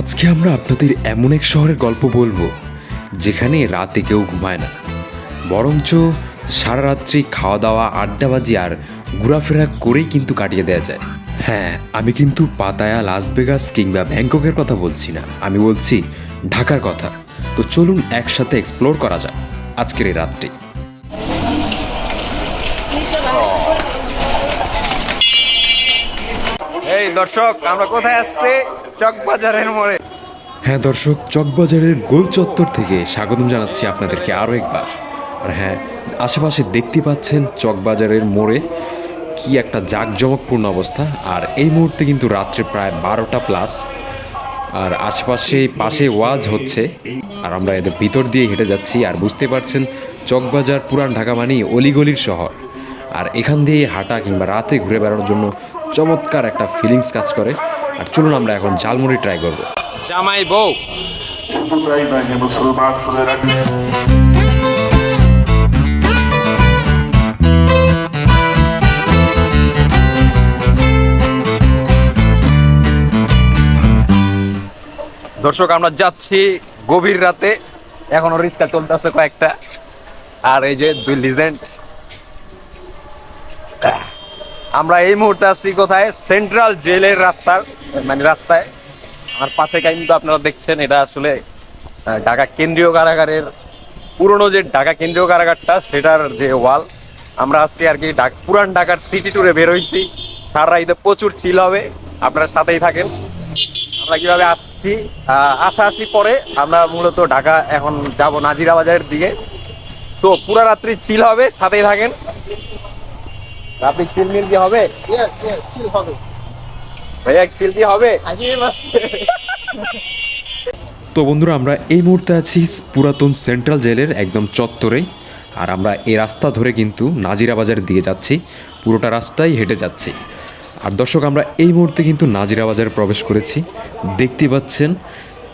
আজকে আমরা আপনাদের এমন এক শহরের গল্প বলব, যেখানে রাতে কেউ ঘুমায় না। বরঞ্চ সারা রাত্রি খাওয়া দাওয়া আড্ডাবাজি আর ঘোরাফেরা করেই কিন্তু কাটিয়ে দেওয়া যায়। হ্যাঁ আমি কিন্তু পাতায়া, লাস ভেগাস কিংবা ব্যাংককের কথা বলছি না। আমি বলছি ঢাকার কথা। তো চলুন একসাথে এক্সপ্লোর করা যাক আজকের এই রাতটি। দর্শক, আমরা কোথায় আসছি? চকবাজারের মোড়ে। হ্যাঁ দর্শক, চকবাজারের গোল চত্বর থেকে স্বাগতম জানাচ্ছি আপনাদেরকে আরও একবার। আর হ্যাঁ আশেপাশে দেখতে পাচ্ছেন চকবাজারের মোড়ে কি একটা জাঁকজমকপূর্ণ অবস্থা। আর এই মুহূর্তে কিন্তু রাত্রে প্রায় বারোটা প্লাস আর আশেপাশে পাশে ওয়াজ হচ্ছে। আর আমরা এদের ভিতর দিয়ে হেঁটে যাচ্ছি। আর বুঝতে পারছেন, চকবাজার পুরান ঢাকা মানেই অলিগলির শহর। আর এখান দিয়ে হাঁটা কিংবা রাতে ঘুরে বেড়ানোর জন্য চমৎকার একটা ফিলিংস কাজ করে। আর চলুন আমরা এখন জালমুড়ি ট্রাই করব। জামাই বউ। দর্শক, আমরা যাচ্ছি গভীর রাতে। এখনও রিক্সা চলতেছে কয়েকটা। আর এই যে দুই লিজেন্ড আমরা এই মুহূর্তে আছি কোথায়? সেন্ট্রাল জেলের রাস্তার মানে রাস্তায়। আমার পাশে কিন্তু আপনারা দেখছেন এটা আসলে ঢাকা কেন্দ্রীয় কারাগারের পুরনো যে ঢাকা কেন্দ্রীয় কারাগারটা সেটার যে ওয়াল আমরা আজকে আর কি পুরান ঢাকার সিটি ট্যুরে বের হয়েছি। সারা ঈদে প্রচুর চিল হবে আপনারা সাথেই থাকেন। আমরা কীভাবে আসছি আহ, আসা আসি পরে আমরা মূলত ঢাকা এখন যাব নাজিরা বাজারের দিকে। সো পুরা রাত্রি চিল হবে সাথেই থাকেন। মিল কি হবে? ভাইয়া চিল কি হবে? তো বন্ধুরা আমরা এই মুহূর্তে আছি পুরাতন সেন্ট্রাল জেলের একদম চত্বরে আর আমরা এই রাস্তা ধরে কিন্তু নাজিরা বাজারের দিকে যাচ্ছি পুরোটা রাস্তাই হেঁটে যাচ্ছি। আর দর্শক আমরা এই মুহূর্তে কিন্তু নাজিরা বাজারে প্রবেশ করেছি। দেখতে পাচ্ছেন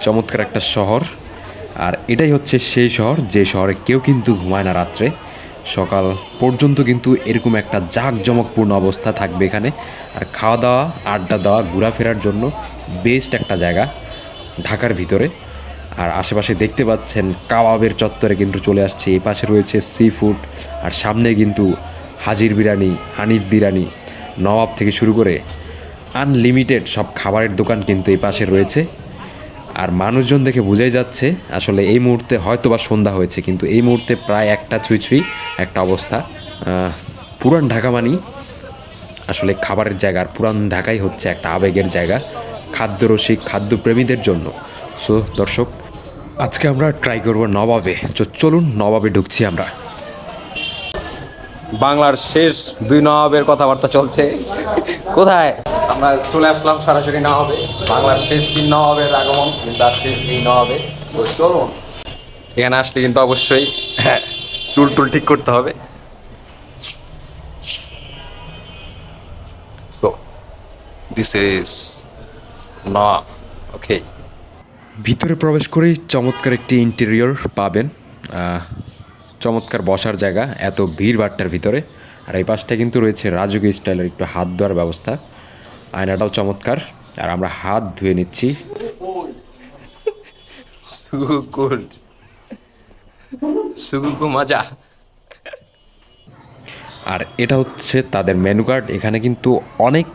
চমৎকার একটা শহর। আর এটাই হচ্ছে সেই শহর যে শহরে কেউ কিন্তু ঘুমায় না রাত্রে। সকাল পর্যন্ত কিন্তু এরকম একটা জাঁকজমকপূর্ণ অবস্থা থাকবে এখানে। আর খাওয়া দাওয়া, আড্ডা দেওয়া, ঘোরাফেরার জন্য বেস্ট একটা জায়গা ঢাকার ভিতরে। আর আশেপাশে দেখতে পাচ্ছেন কাবাবের চত্বরে কিন্তু চলে আসছে। এই পাশে রয়েছে সি ফুড আর সামনে কিন্তু হাজির বিরিয়ানি, হানিফ বিরিয়ানি, নবাব থেকে শুরু করে আনলিমিটেড সব খাবারের দোকান কিন্তু এই পাশে রয়েছে। আর মানুষজন দেখে বোঝাই যাচ্ছে, আসলে এই মুহূর্তে হয়তো বা সন্ধ্যা হয়েছে, কিন্তু এই মুহূর্তে প্রায় একটা ছুঁই ছুঁই, একটা অবস্থা। পুরান ঢাকা মানি আসলে খাবারের জায়গা, আর পুরান ঢাকাই হচ্ছে একটা আবেগের জায়গা খাদ্যরসিক খাদ্যপ্রেমীদের জন্য। সো দর্শক, আজকে আমরা ট্রাই করব নবাবে। চলুন, নবাবে ঢুকছি আমরা। বাংলার শেষ দুই নবাবের কথাবার্তা চলছে। কোথায়? আমরা চলে আসলাম সরাসরি না হবে। বাংলার শেষ তিন হবে আগমন, কিন্তু আজকে এই নবাবে তো চলুন। এখানে আসলে কিন্তু অবশ্যই হ্যাঁ চুল টুল ঠিক করতে হবে। সো ওকে ভিতরে প্রবেশ করেই চমৎকার একটি ইন্টেরিয়র পাবেন। চমৎকার বসার জায়গা, এত ভিড় ভাট্টার ভিতরে। আর এই পাশটা কিন্তু রয়েছে রাজুকি স্টাইলের একটু হাত ধোয়ার ব্যবস্থা। আয়নাটাও চমৎকার। আর আমরা হাত ধুয়ে নিচ্ছি। সুকুল সুকুকু মজা। আর এটা হচ্ছে তাদের মেনু কার্ড এখানে কিন্তু অনেক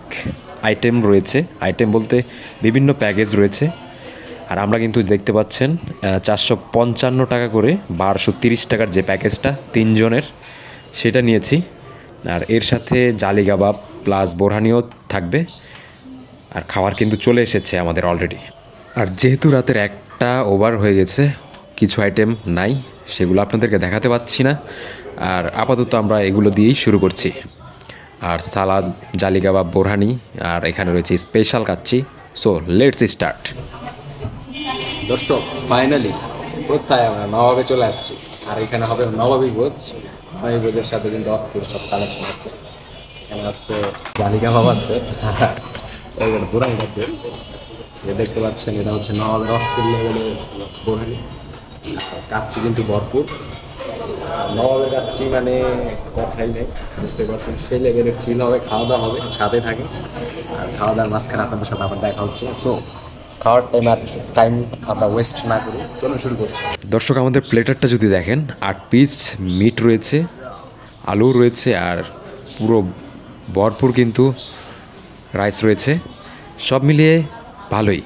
আইটেম রয়েছে। আইটেম বলতে বিভিন্ন প্যাকেজ রয়েছে। আর আমরা কিন্তু দেখতে পাচ্ছেন চারশো পঞ্চান্ন টাকা করে বারোশো তিরিশ টাকার যে প্যাকেজটা তিনজনের সেটা নিয়েছি। আর এর সাথে জালি কাবাব প্লাস বোরহানিও থাকবে। আর খাবার কিন্তু চলে এসেছে আমাদের অলরেডি আর যেহেতু রাতের একটা ওভার হয়ে গেছে, কিছু আইটেম নাই, সেগুলো আপনাদেরকে দেখাতে পাচ্ছি না। আর আপাতত আমরা এগুলো দিয়েই শুরু করছি। আর সালাদ জালি বোরহানি, আর এখানে রয়েছে special kacchi. So let's start দর্শক ফাইনালি কোথায় আমরা? নবাবে চলে আসছি। আর এখানে হবে নবাবী বোঝ নবাবী বোঝের সাথে কিন্তু অস্থির সব কালেকশন আছে। এখানে আছে জালিকা ভাব আছে। এখানে বুড়াই খাদ্য যে দেখতে পাচ্ছেন, এটা হচ্ছে নবাবের অস্থির লেভেলের বোরহানি কাচ্চি কিন্তু ভরপুর। নবাবের কাচ্চি মানে কথাই নেই, বুঝতে পারছেন? সেই লেভেলের চিল হবে খাওয়া দাওয়া হবে, সাথে থাকে আর খাওয়া দাওয়ার মাঝখানে আপনাদের সাথে আবার দেখা হচ্ছে। সো খাওয়ার টাইম আর টাইম আমরা ওয়েস্ট না করি শুরু করছি। দর্শক, আমাদের প্লেটারটা যদি দেখেন, আট পিস মিট রয়েছে আলু রয়েছে, আর পুরো ভরপুর কিন্তু রাইস রয়েছে। সব মিলিয়ে ভালোই।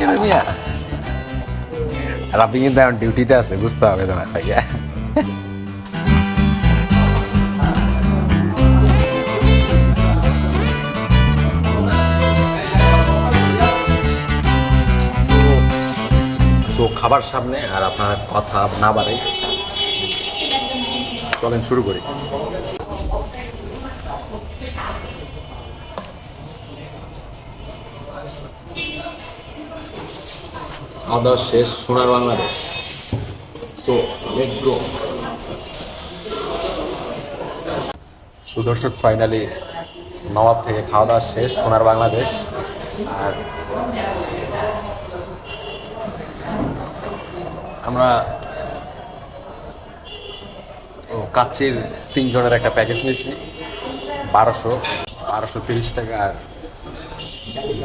কেন মিয়া? রাব্বি কিন্তু এখন ডিউটিতে আছে, বুঝতে হবে তোমার তাই সো খাবার সামনে আর আপনার কথা না বাড়াই। চলেন শুরু করি। দাওয়া শেষ, সোনার বাংলাদেশ। সো লেটস গো সুদর্শক ফাইনালি নবাব থেকে খাওয়া দাওয়া শেষ, সোনার বাংলাদেশ। আর আমরা ও কাচ্চির তিনজনের একটা প্যাকেজ নিয়েছি। বারোশো বারোশো তিরিশ টাকা আর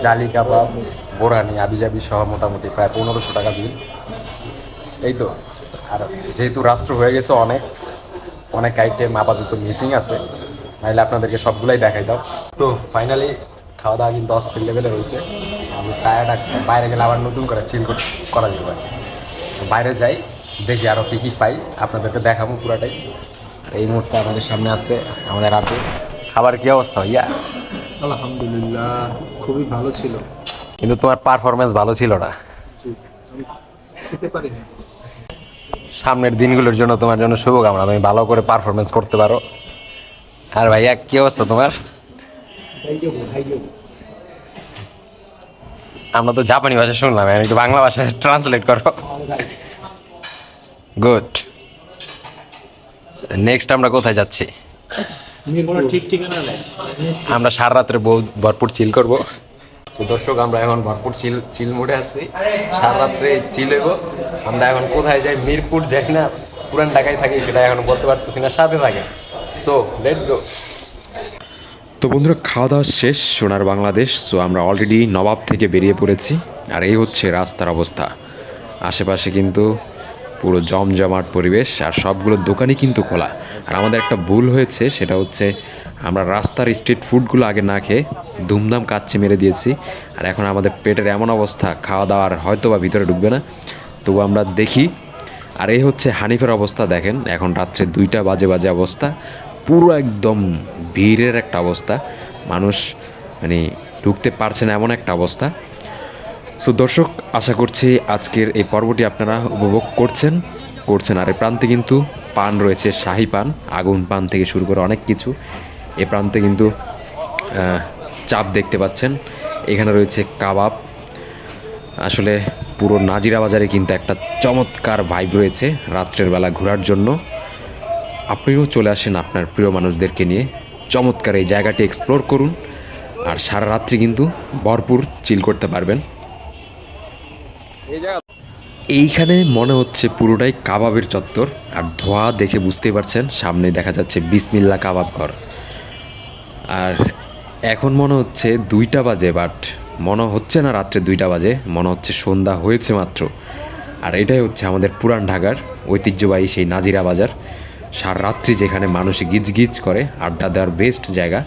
জালি কাবাব, বোরানি, আবিজাবি সহ মোটামুটি প্রায় পনেরোশো টাকা বিল। এই তো, আর যেহেতু রাত্র হয়ে গেছে অনেক অনেক আইটেম আপাতত মিসিং আছে, নাহলে আপনাদেরকে সবগুলাই দেখাই দাও। তো ফাইনালি খাওয়া দাওয়া কিন্তু অস্থির লেভেলে রয়েছে। আমি টায়ার্ড বাইরে গেলে আবার নতুন করে চিল করা যাবে। বাইরে যাই দেখি আরও কী কী পাই। আপনাদেরকে দেখাবো পুরাটাই। আর এই মুহূর্তে আমাদের সামনে আছে আমাদের রাতে। খাবার কী অবস্থা ইয়া আলহামদুলিল্লাহ খুবই ভালো ছিল। কিন্তু তোমার পারফরমেন্স ভালো ছিল না। সামনের দিনগুলোর জন্য তোমার জন্য শুভকামনা। তুমি ভালো করে পারফরমেন্স করতে পারো। আর ভাইয়া কি অবস্থা তোমার? আমরা তো জাপানি ভাষা শুনলাম একটু বাংলা ভাষায় ট্রান্সলেট করো। গুড নেক্সট আমরা কোথায় যাচ্ছি? ঠিক ঠিকানা আমরা সারা রাত্রে ভরপুর চিল করব। তো দর্শক আমরা এখন ভরপুর চিল চিল মোড়ে আছি। সারা রাত্রে চিল হইব। আমরা এখন কোথায় যাই? মিরপুর যাই না? পুরান ঢাকায় থাকি সেটা এখন বলতে পারতেছি না সাথে থাকে সো লেটস গো তো বন্ধুরা খাওয়া দাওয়া শেষ সোনার বাংলাদেশ। সো আমরা অলরেডি নবাব থেকে বেরিয়ে পড়েছি। আর এই হচ্ছে রাস্তার অবস্থা। আশেপাশে কিন্তু পুরো জমজমাট পরিবেশ আর সবগুলো দোকানই কিন্তু খোলা। আর আমাদের একটা ভুল হয়েছে, সেটা হচ্ছে আমরা রাস্তার স্ট্রিট ফুডগুলো আগে না খেয়ে ধুমধাম কাচ্চি মেরে দিয়েছি। আর এখন আমাদের পেটের এমন অবস্থা, খাওয়া দাওয়ার হয়তো বা ভিতরে ঢুকবে না। তবু আমরা দেখি। আর এই হচ্ছে হানিফের অবস্থা, দেখেন, এখন রাত্রে দুইটা বাজে বাজে অবস্থা। পুরো একদম ভিড়ের একটা অবস্থা। মানুষ মানে ঢুকতে পারছে না এমন একটা অবস্থা। সো দর্শক, আশা করছি আজকের এই পর্বটি আপনারা উপভোগ করছেন। করছেন আর এ প্রান্তে কিন্তু পান রয়েছে, শাহি পান, আগুন পান থেকে শুরু করে অনেক কিছু। এ প্রান্তে কিন্তু চাপ দেখতে পাচ্ছেন। এখানে রয়েছে কাবাব। আসলে পুরো নাজিরা বাজারে কিন্তু একটা চমৎকার ভাইব রয়েছে রাত্রের বেলা ঘোরার জন্য। আপনিও চলে আসেন আপনার প্রিয় মানুষদেরকে নিয়ে। চমৎকার এই জায়গাটি এক্সপ্লোর করুন। আর সারা রাত্রি কিন্তু ভরপুর চিল করতে পারবেন। এইখানে মনে হচ্ছে পুরোটাই কাবাবের চত্বর, আর ধোয়া দেখে বুঝতেই পারছেন সামনে দেখা যাচ্ছে বিসমিল্লা কাবাব ঘর। আর এখন মনে হচ্ছে দুইটা বাজে, বাট মনে হচ্ছে না রাত্রে দুইটা বাজে, মনে হচ্ছে সন্ধ্যা হয়েছে মাত্র। আর এটাই হচ্ছে আমাদের পুরান ঢাকার ঐতিহ্যবাহী সেই নাজিরা বাজার। সার রাত্রি যেখানে মানুষ গিজ গিজ করে, আড্ডা দেওয়ার বেস্ট জায়গা।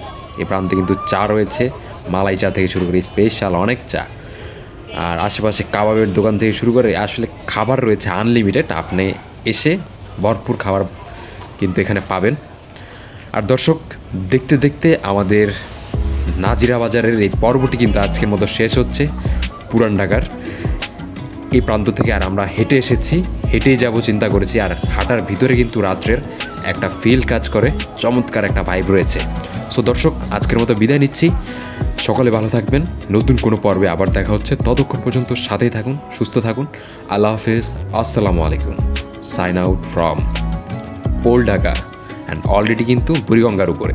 এ প্রান্তে কিন্তু চা রয়েছে, মালাই চা থেকে শুরু করে স্পেশাল অনেক চা। আর আশেপাশে কাবাবের দোকান থেকে শুরু করে আসলে খাবার রয়েছে আনলিমিটেড আপনি এসে ভরপুর খাবার কিন্তু এখানে পাবেন। আর দর্শক, দেখতে দেখতে আমাদের নাজিরা বাজারের এই পর্বটি কিন্তু আজকের মতো শেষ হচ্ছে পুরান ঢাকার। এই প্রান্ত থেকে আর আমরা হেঁটে এসেছি, হেঁটেই যাব চিন্তা করেছি। আর হাঁটার ভিতরে কিন্তু রাত্রের একটা ফিল কাজ করে, চমৎকার একটা ভাইব রয়েছে। সো দর্শক, আজকের মতো বিদায় নিচ্ছি। সকালে ভালো থাকবেন। নতুন কোনো পর্বে আবার দেখা হচ্ছে। ততক্ষণ পর্যন্ত সাথেই থাকুন, সুস্থ থাকুন। আল্লাহ হাফেজ। আসসালামু আলাইকুম। Sign out from old Dhaka and already কিন্তু বুড়িগঙ্গার উপরে।